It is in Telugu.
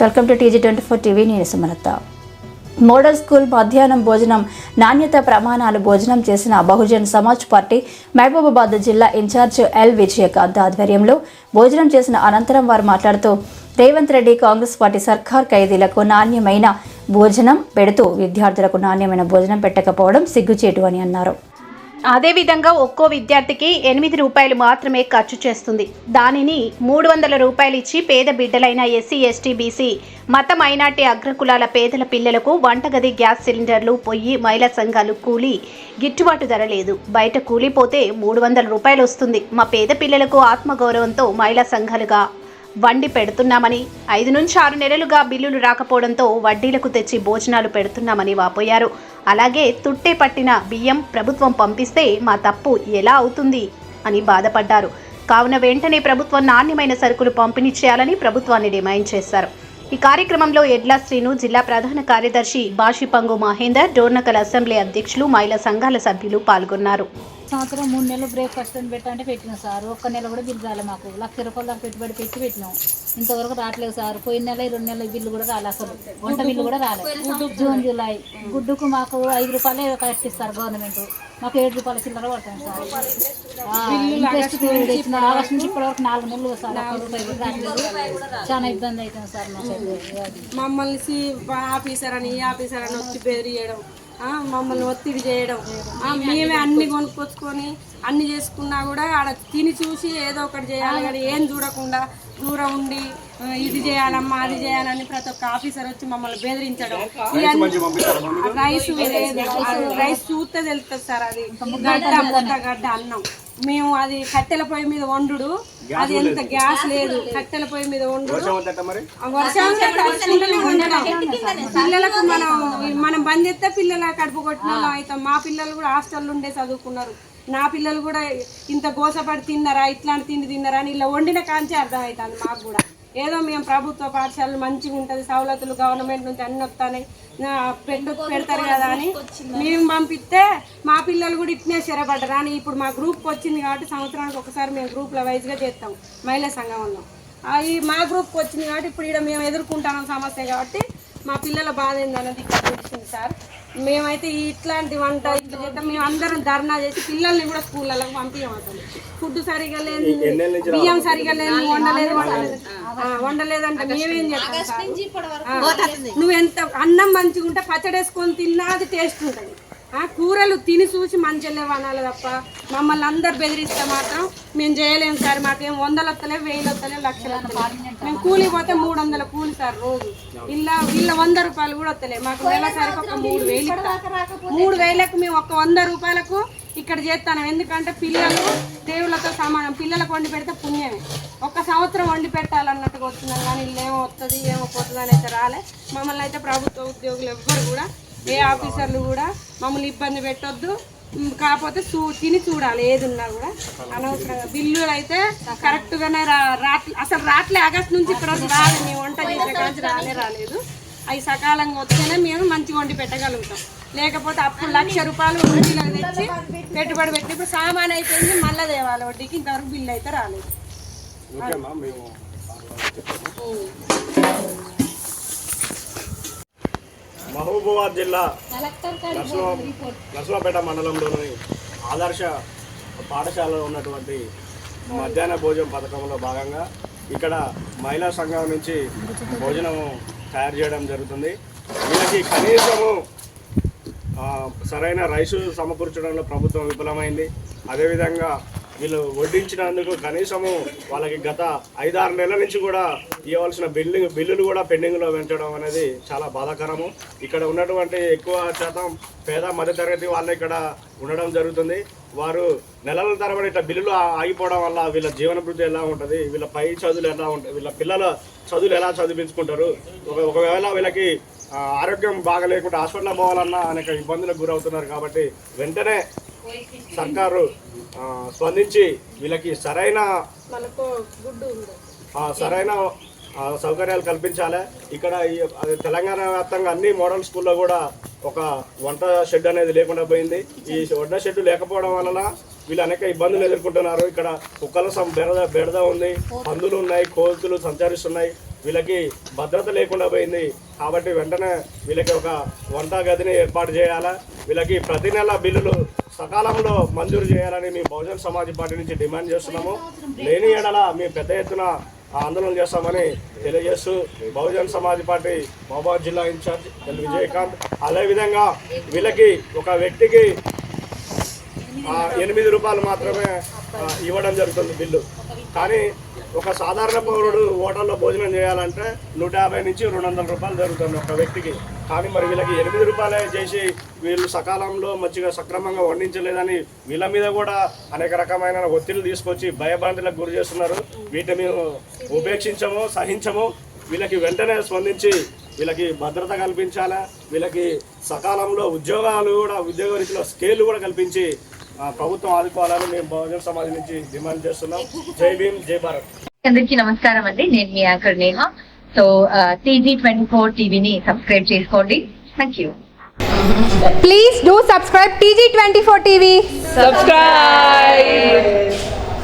Welcome to TG twenty four TV నేను సుమలత. మోడల్ స్కూల్ మధ్యాహ్నం భోజనం నాణ్యత ప్రమాణాలు భోజనం చేసిన బహుజన్ సమాజ్ పార్టీ మహబూబాబాద్ జిల్లా ఇన్ఛార్జ్ ఎల్ విజయకాంత్ ఆధ్వర్యంలో భోజనం చేసిన అనంతరం వారు మాట్లాడుతూ రేవంత్ రెడ్డి కాంగ్రెస్ పార్టీ సర్కార్ ఖైదీలకు నాణ్యమైన భోజనం పెడుతూ విద్యార్థులకు నాణ్యమైన భోజనం పెట్టకపోవడం సిగ్గుచేటు అని అన్నారు. అదేవిధంగా ఒక్కో విద్యార్థికి ఎనిమిది రూపాయలు మాత్రమే ఖర్చు చేస్తుంది. దానిని మూడు వందల రూపాయలు ఇచ్చి పేద బిడ్డలైన ఎస్సీ ఎస్టీ బీసీ మత మైనార్టీ అగ్రకులాల పేదల పిల్లలకు వంటగది గ్యాస్ సిలిండర్లు పొయ్యి మహిళా సంఘాలు కూలి గిట్టుబాటు ధర లేదు. బయట కూలిపోతే మూడు వందల రూపాయలు వస్తుంది. మా పేద పిల్లలకు ఆత్మగౌరవంతో మహిళా సంఘాలుగా వండి పెడుతున్నామని ఐదు నుంచి ఆరు నెలలుగా బిల్లులు రాకపోవడంతో వడ్డీలకు తెచ్చి భోజనాలు పెడుతున్నామని వాపోయారు. అలాగే తుట్టే పట్టిన బియ్యం ప్రభుత్వం పంపిస్తే మా తప్పు ఎలా అవుతుంది అని బాధపడ్డారు. కావున వెంటనే ప్రభుత్వం నాణ్యమైన సరుకులు పంపిణీ చేయాలని ప్రభుత్వాన్ని డిమాండ్ చేశారు. ఈ కార్యక్రమంలో ఎడ్లా శ్రీను జిల్లా ప్రధాన కార్యదర్శి బాషిపంగు మహేందర్ డోర్నకల్ అసెంబ్లీ అధ్యక్షులు మహిళా సంఘాల సభ్యులు పాల్గొన్నారు. సంవత్సరం మూడు నెలలు బ్రేక్ఫాస్ట్ అని పెట్టంటే పెట్టినాం సార్. ఒక్క నెల కూడా బిల్లు రాలే మాకు. లక్ష రూపాయల దాకా పెట్టుబడి పెట్టి పెట్టినాం. ఇంతవరకు రావట్లేదు సార్. పోయిన నెల ఈ రెండు నెలల బిల్లు కూడా రాలే అసలు. వంట బిల్లు కూడా రాలేదు జూన్ జూలై. గుడ్డుకు మాకు ఐదు రూపాయలే కట్టిస్తారు గవర్నమెంట్. మాకు ఏడు రూపాయల చిల్లర పడతాం సార్. ఆ, ఇంట్రెస్ట్ తెచ్చిన ఆగస్టు నుంచి ఇప్పటివరకు నాలుగు నెలలు సార్ ఒక్క రూపాయి కూడా రావట్లేదు చాలా ఇబ్బంది అవుతుంది సార్ మాకు మమ్మల్ని ఆఫీసర్ అని ఈ ఆఫీసర్ అని వచ్చి బెదిరియడం ఆ, మమ్మల్ని ఒత్తిడి చేయడం. మేమే అన్ని కొనుక్కొచ్చుకొని అన్ని చేసుకున్నా కూడా ఆడ తిని చూసి ఏదో ఒకటి చేయాలి కానీ ఏం చూడకుండా దూరం ఉండి ఇది చేయాలమ్మా అది చేయాలని ప్రతి ఒక్క ఆఫీసర్ వచ్చి మమ్మల్ని బెదిరించడం. రైస్ రైస్ చూస్తే తెలుస్తుంది సార్ అది. గడ్డ ముద్ద గడ్డ అన్నం. మేము అది కట్టెల పొయ్యి మీద వండుడు. అది ఎంత గ్యాస్ లేదు. కట్టెల పొయ్యి మీద వండుడు. ఆ వర్షం. పిల్లలకు మనం మనం బంద్ చేస్తే పిల్లల కడుపు కొట్టిన వాళ్ళం అవుతాం. మా పిల్లలు కూడా హాస్టల్లో ఉండే చదువుకున్నారు. నా పిల్లలు కూడా ఇంత గోసపడి తిన్నారా ఇట్లాంటి తిండి తిన్నారా అని ఇలా వండిన కాంచి అర్థమవుతుంది మాకు కూడా. ఏదో మేము ప్రభుత్వ పాఠశాలలు మంచిగా ఉంటుంది సవలతులు గవర్నమెంట్ నుంచి అన్ని వస్తాయి పెట్టు పెడతారు కదా అని మేము పంపిస్తే మా పిల్లలు కూడా ఇట్నే స్థిరపడ్డారు. అని ఇప్పుడు మా గ్రూప్కి వచ్చింది కాబట్టి సంవత్సరానికి ఒకసారి మేము గ్రూప్ల వైజ్గా చేస్తాం మహిళా సంఘంలో అవి మా గ్రూప్కి వచ్చింది కాబట్టి ఇప్పుడు ఇక్కడ మేము ఎదుర్కొంటాం సమస్య కాబట్టి మా పిల్లల బాధ ఏందన్నది ఇక్కడ వచ్చింది సార్. మేమైతే ఇట్లాంటి వంట ఇట్లా చేద్దాం. మేము అందరం ధర్నా చేసి పిల్లల్ని కూడా స్కూళ్ళకి పంపించమవుతుంది ఫుడ్ సరిగా లేదు బియ్యం సరిగా లేదు వండలేదు వండలేదంటే మేమేం చేస్తాం నువ్వు ఎంత అన్నం మంచిగా ఉంటే పచ్చడి వేసుకొని తిన్నా అది టేస్ట్ ఉంటుంది. కూరలు తిని చూసి మంచిగా అనాలి తప్ప మమ్మల్ని అందరు బెదిరిస్తే మాత్రం మేము చేయలేము సార్ మాకేం వందలు వస్తలే వేలు వస్తలే లక్షలు వస్తలేవు మేము కూలి పోతే మూడు వందల కూలి సార్ రోజు. ఇలా వీళ్ళ వంద రూపాయలు కూడా వస్తలే మాకు నెలసరికి ఒక మూడు వేలు మూడు వేలకు మేము ఒక వంద రూపాయలకు ఇక్కడ చేస్తాను. ఎందుకంటే పిల్లలు దేవుళ్ళతో సమానం. పిల్లలకు వండి పెడితే పుణ్యమే. ఒక సంవత్సరం వండి పెట్టాలన్నట్టుగా వస్తున్నారు కానీ వీళ్ళు ఏమో వస్తుంది ఏమో పోతుంది అని అయితే రాలే. మమ్మల్ని అయితే ప్రభుత్వ ఉద్యోగులు ఎవ్వరు కూడా ఏ ఆఫీసర్లు కూడా మమ్మల్ని ఇబ్బంది పెట్టొద్దు. కాకపోతే చూ తిని చూడాలి ఏది ఉన్నా కూడా. అనవసరంగా. బిల్లులు అయితే కరెక్ట్ గానే రా రాట్లే అసలు రాట్లే ఆగస్ట్ నుంచి ఇక్కడ రాలేదు. మేము వంట చేసే కాంచి రాలే రాలేదు. అవి సకాలంగా వస్తేనే మేము మంచిగా వండి పెట్టగలుగుతాం. లేకపోతే అప్పుడు లక్ష రూపాయలు వడ్డీలకు తెచ్చి పెట్టుబడి పెట్టి ఇప్పుడు సామాన్ అయిపోయింది మళ్ళీ తేవాలి వడ్డీకి ఇంతవరకు బిల్లు అయితే రాలేదు. మహబూబాబాద్ జిల్లా నర్సరావు నర్సరావుపేట మండలంలోని ఆదర్శ పాఠశాలలో ఉన్నటువంటి మధ్యాహ్న భోజనం పథకంలో భాగంగా ఇక్కడ మహిళా సంఘం నుంచి భోజనం తయారు చేయడం జరుగుతుంది. వీళ్ళకి కనీసము సరైన రైసు సమకూర్చడంలో ప్రభుత్వం విఫలమైంది. అదేవిధంగా వీళ్ళు వడ్డించినందుకు కనీసము వాళ్ళకి గత ఐదారు నెలల నుంచి కూడా ఇవ్వాల్సిన బిల్లింగ్ బిల్లులు కూడా పెండింగ్లో పెంచడం అనేది చాలా బాధాకరము. ఇక్కడ ఉన్నటువంటి ఎక్కువ శాతం పేద మధ్యతరగతి వాళ్ళు ఇక్కడ ఉండడం జరుగుతుంది. వారు నెలల తరబడి ఇట్లా బిల్లులు ఆగిపోవడం వల్ల వీళ్ళ జీవనభృతి ఎలా ఉంటుంది? వీళ్ళ పై చదువులు ఎలా ఉంటాయి వీళ్ళ పిల్లల చదువులు ఎలా చదివించుకుంటారు? ఒకవేళ వీళ్ళకి ఆరోగ్యం బాగలేకుండా హాస్పిటల్ పోవాలన్నా అనేక ఇబ్బందులకు గురవుతున్నారు కాబట్టి వెంటనే సర్కారు స్పందించి వీళ్ళకి సరైన సరైన సౌకర్యాలు కల్పించాలి. ఇక్కడ తెలంగాణ వ్యాప్తంగా అన్ని మోడల్ స్కూల్లో కూడా ఒక వంట షెడ్ అనేది లేకుండా పోయింది. ఈ వంట షెడ్ లేకపోవడం వలన వీళ్ళు అనేక ఇబ్బందులు ఎదుర్కొంటున్నారు. ఇక్కడ కుక్కల సం బెడద బెడద ఉంది. పందులు ఉన్నాయి కోతులు సంచరిస్తున్నాయి. వీళ్ళకి భద్రత లేకుండా పోయింది. కాబట్టి వెంటనే వీళ్ళకి ఒక వంట గదిని ఏర్పాటు చేయాలా? వీళ్ళకి ప్రతి నెల బిల్లులు సకాలంలో మంజూరు చేయాలని మేము బహుజన్ సమాజ్ పార్టీ నుంచి డిమాండ్ చేస్తున్నాము. లేని ఎడల మేము పెద్ద ఎత్తున ఆందోళన చేస్తామని తెలియజేస్తూ బహుజన్ సమాజ్ పార్టీ మహబాద్ జిల్లా ఇన్ఛార్జ్ ఎల్ విజయకాంత్. అదేవిధంగా వీళ్ళకి ఒక వ్యక్తికి ఎనిమిది రూపాయలు మాత్రమే ఇవ్వడం జరుగుతుంది బిల్లు. కానీ ఒక సాధారణ పౌరుడు హోటల్లో భోజనం చేయాలంటే నూట యాభై నుంచి రెండు వందల రూపాయలు జరుగుతుంది ఒక వ్యక్తికి. కానీ మరి వీళ్ళకి ఎనిమిది రూపాయలే చేసి వీళ్ళు సకాలంలో మంచిగా సక్రమంగా వండించలేదని వీళ్ళ మీద కూడా అనేక రకమైన ఒత్తిళ్ళు తీసుకొచ్చి భయభ్రాంతులకు గురి చేస్తున్నారు. వీటిని మేము ఉపేక్షించము సహించము. వీళ్ళకి వెంటనే స్పందించి వీళ్ళకి భద్రత కల్పించాలా? వీళ్ళకి సకాలంలో ఉద్యోగాలు కూడా ఉద్యోగ రీతిలో స్కేల్ కూడా కల్పించి ప్రభుత్వం ఆదుకోవాలని మేము బహుజన సమాజ్ నుంచి డిమాండ్ చేస్తున్నాం. జై భీమ్ జై భారత్. అందరికీ నమస్కారం అండి. నేను మీ anchor Neha. So TG twenty four టీవీని సబ్స్క్రైబ్ చేసుకోండి. Thank you Please do subscribe TG24 TV. subscribe.